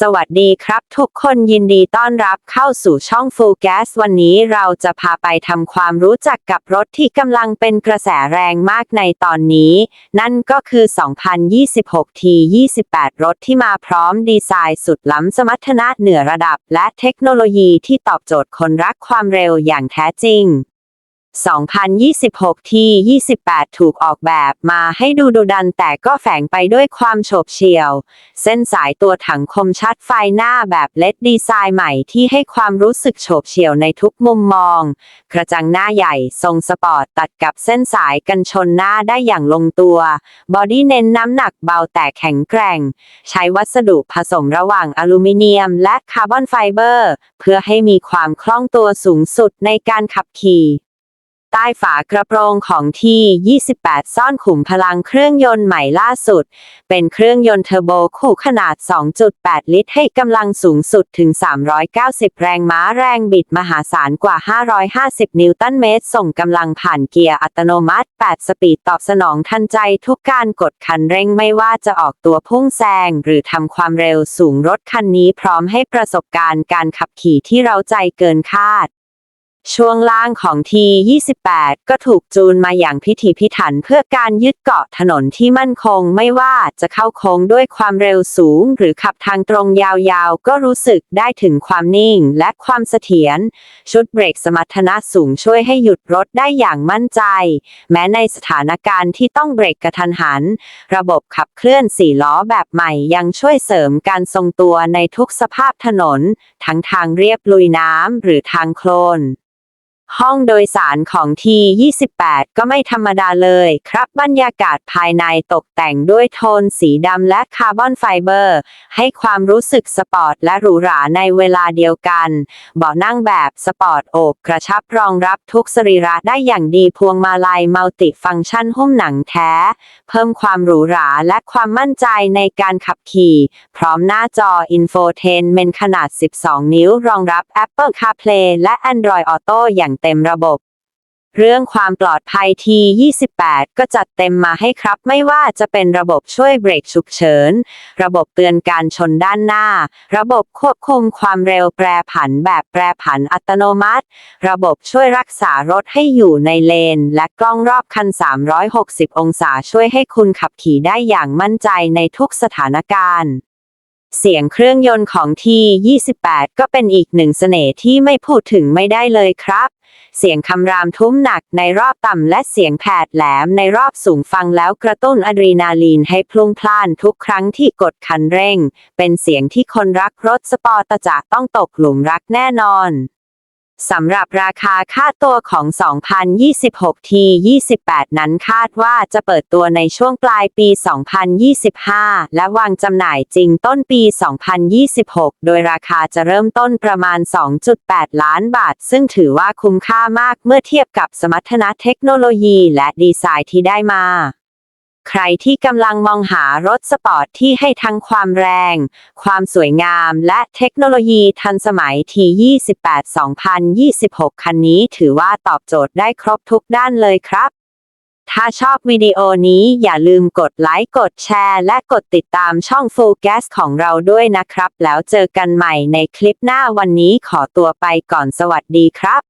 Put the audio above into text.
สวัสดีครับทุกคนยินดีต้อนรับเข้าสู่ช่อง Full Gas วันนี้เราจะพาไปทำความรู้จักกับรถที่กำลังเป็นกระแสแรงมากในตอนนี้ นั่นก็คือ 2026 T28 รถที่มาพร้อมดีไซน์สุดล้ำสมรรถนะเหนือระดับ และเทคโนโลยีที่ตอบโจทย์คนรักความเร็วอย่างแท้จริง 2026 ที่ 28 ถูกออกแบบมาให้ดูดุดันแต่ก็แฝงไปด้วยความโฉบเฉี่ยว เส้นสายตัวถังคมชัดไฟหน้าแบบเลดดีไซน์ใหม่ที่ให้ความรู้สึกโฉบเฉี่ยวในทุกมุมมอง กระจังหน้าใหญ่ทรงสปอร์ตตัดกับเส้นสายกันชนหน้าได้อย่างลงตัว บอดี้เน้นน้ำหนักเบาแต่แข็งแกร่ง ใช้วัสดุผสมระหว่างอลูมิเนียมและคาร์บอนไฟเบอร์ เพื่อให้มีความคล่องตัวสูงสุดในการขับขี่ ใต้ฝากระโปรงของที่ 28 ซ่อนขุมพลังเครื่องยนต์ใหม่ล่าสุด เป็นเครื่องยนต์เทอร์โบคู่ขนาด 2.8 ลิตร ให้กำลังสูงสุดถึง 390 แรงม้าแรงบิดมหาศาลกว่า 550 นิวตันเมตร ส่งกำลังผ่านเกียร์อัตโนมัติ 8 สปีดตอบสนองทันใจทุกการกดคันเร่งไม่ว่าจะออกตัวพุ่งแซงหรือทำความเร็วสูงรถคันนี้พร้อมให้ประสบการณ์การขับขี่ที่เราใจเกินคาด ช่วงล่างของที 28 ก็ถูกจูนมาอย่างพิถีพิถันเพื่อการยึดเกาะถนนที่มั่นคงไม่ว่าจะเข้าโค้งด้วยความเร็วสูง หรือขับทางตรงยาวๆ ก็รู้สึกได้ถึงความนิ่งและความเสถียร ชุดเบรกสมรรถนะสูงช่วยให้หยุดรถได้อย่างมั่นใจ แม้ในสถานการณ์ที่ต้องเบรกกระทันหัน ระบบขับเคลื่อนสี่ล้อแบบใหม่ยังช่วยเสริมการทรงตัวในทุกสภาพถนน ทั้งทางเรียบลุยน้ำหรือทางโคลน ห้องโดยสารของที 28 ก็ไม่ธรรมดาเลยครับบรรยากาศภายในตกแต่งด้วยโทนสีดำและคาร์บอนไฟเบอร์ ให้ความรู้สึกสปอร์ตและหรูหราในเวลาเดียวกัน เบาะนั่งแบบสปอร์ตโอบกระชับรองรับทุกสรีระได้อย่างดีพวงมาลัยมัลติฟังก์ชันหุ้มหนังแท้ เพิ่มความหรูหราและความมั่นใจในการขับขี่ พร้อมหน้าจออินโฟเทนเมนขนาด 12 นิ้วรองรับ Apple CarPlay และ Android Auto อย่างเต็มระบบ เรื่องความปลอดภัยที่28 ก็จัดเต็มมาให้ครับ ไม่ว่าจะเป็นระบบช่วยเบรกฉุกเฉิน ระบบเตือนการชนด้านหน้า ระบบควบคุมความเร็วแปรผันแบบแปรผันอัตโนมัติ ระบบช่วยรักษารถให้อยู่ในเลน และกล้องรอบคัน 360 องศาช่วยให้คุณขับขี่ได้อย่างมั่นใจในทุกสถานการณ์เสียงเครื่องยนต์ของที่28 ก็เป็นอีกหนึ่งเสน่ห์ที่ไม่พูดถึงไม่ได้เลยครับ เสียงคำรามทุ้มหนักในรอบต่ำและเสียงแผดแหลมในรอบสูงฟังแล้วกระตุ้นอะดรีนาลีนให้พลุ่งพล่านทุกครั้งที่กดคันเร่ง เป็นเสียงที่คนรักรถสปอร์ตจะต้องตกหลุมรักแน่นอน สำหรับราคาค่าตัวของ 2026 ที 28 นั้นคาดว่าจะเปิดตัวในช่วงปลายปี 2025 และวางจำหน่ายจริงต้นปี 2026 โดยราคาจะเริ่มต้นประมาณ 2.8 ล้านบาท ซึ่งถือว่าคุ้มค่ามากเมื่อเทียบกับสมรรถนะเทคโนโลยีและดีไซน์ที่ได้มา ใครที่กำลังมองหารถสปอร์ตที่ให้ทั้งความแรง ความสวยงามและเทคโนโลยีทันสมัยที 28 2026 คันนี้ถือว่าตอบโจทย์ได้ครบทุกด้านเลยครับ ถ้าชอบวิดีโอนี้อย่าลืมกดไลค์ กดแชร์ และกดติดตามช่อง Full Gas ของเราด้วยนะครับ แล้วเจอกันใหม่ในคลิปหน้าวันนี้ขอตัวไปก่อนสวัสดีครับ